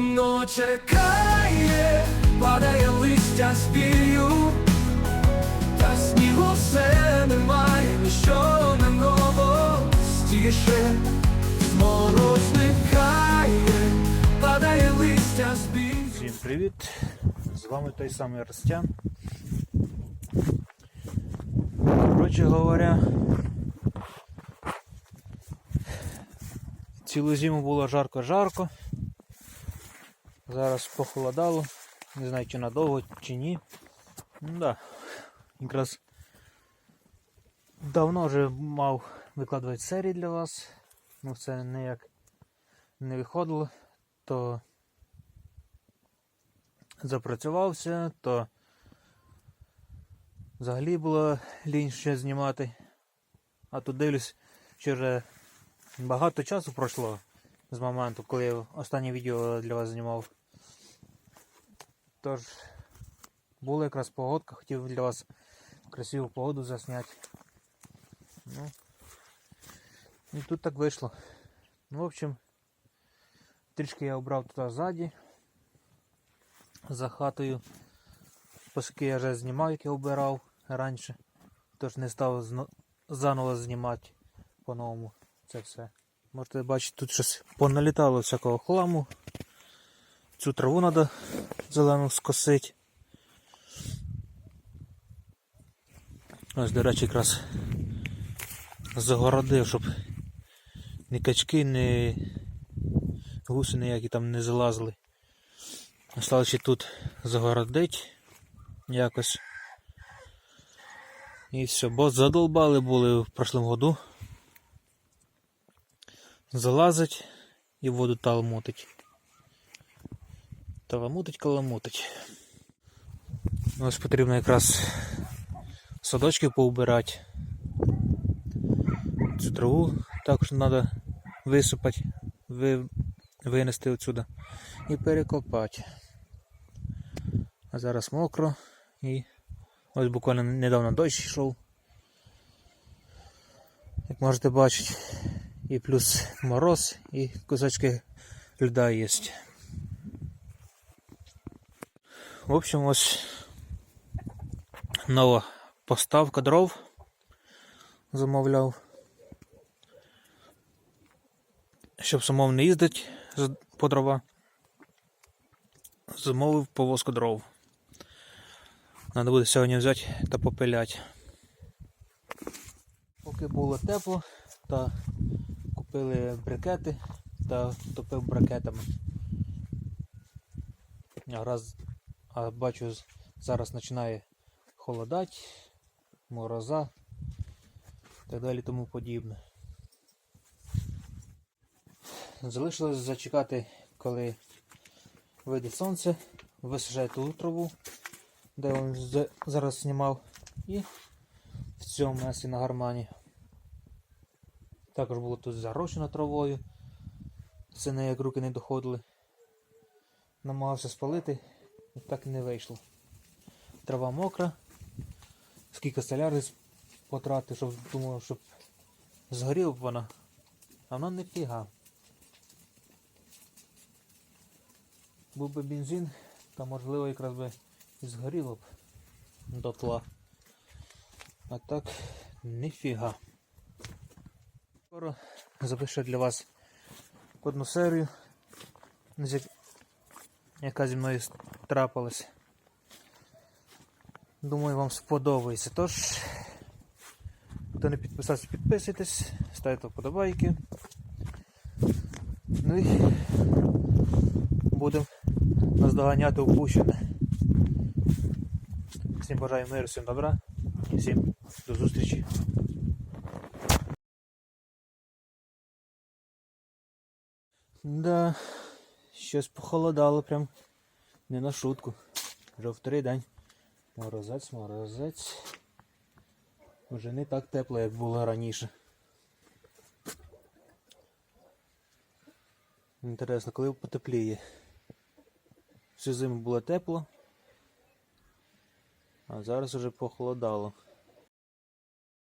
воно чекає, падає листя з пію, та снігу все немає, ніщо не новостіше, мороз зникає, падає листя з пію. Всім привіт! З вами той самий Ростян. Коротше говоря, цілу зиму було жарко-жарко. Зараз похолодало. Не знаю чи надовго, чи ні. Ну да, якраз давно вже мав викладувати серії для вас. Ну це ніяк не виходило, то запрацювався, то взагалі було лінь ще знімати. А тут дивлюсь, що вже багато часу пройшло з моменту, коли я останнє відео для вас знімав. Тож, була якраз погодка, хотів для вас красиву погоду засняти. Ну, і тут так вийшло. Ну, в общем, трішки я обрав туди ззаді за хатою, оскільки я вже знімав, як я обирав раніше, тож не став заново знімати по-новому це все. Можете бачити, тут щось поналітало всякого хламу. Цю траву треба зелену скосити. Ось, до речі, якраз загородив, щоб ні качки, ні гуси ніякі там не залазили. Осталось тут загородить якось. І все, бо задолбали були в прошлом году. Залазить і воду таламутить. Таламутить, каламутить. Ось потрібно якраз садочки поубирати. Цю траву також треба висипати, ви, винести отсюда і перекопати. А зараз мокро і ось буквально недавно дощ йшов. Як можете бачити, і плюс мороз, і кусочки льда є. В общем, ось нова поставка дров замовляв. Щоб самому не їздити по дрова замовив повозку дров. Треба буде сьогодні взяти та попиляти. Поки було тепло, та купили брикети та топив брикетами. Раз, а бачу, зараз починає холодати, мороза і так далі тому подібне. Залишилось зачекати, коли вийде сонце, висажаю ту траву, де він зараз знімав, і в цьому місці на гармані. Також було тут зарощено травою. Це не як руки не доходили. Намагався спалити, так і не вийшло. Трава мокра. Скільки соляри потратив, щоб думав, щоб згоріла б вона. А вона не фіга. Був би бензин, то можливо якраз би і згоріло б дотла. А так ніфіга. Скоро запишу для вас одну серію, яка зі мною трапилась. Думаю, вам сподобається. Тож, хто не підписався, підписуйтесь, ставте вподобайки. Ну і будемо наздоганяти упущене. Всім бажаю миру, всім добра всім до зустрічі. Да, щось похолодало прям не на шутку. Вже вторий день. Морозець, морозець. Вже не так тепло, як було раніше. Інтересно, коли потепліє. Всю зиму було тепло, а зараз уже похолодало.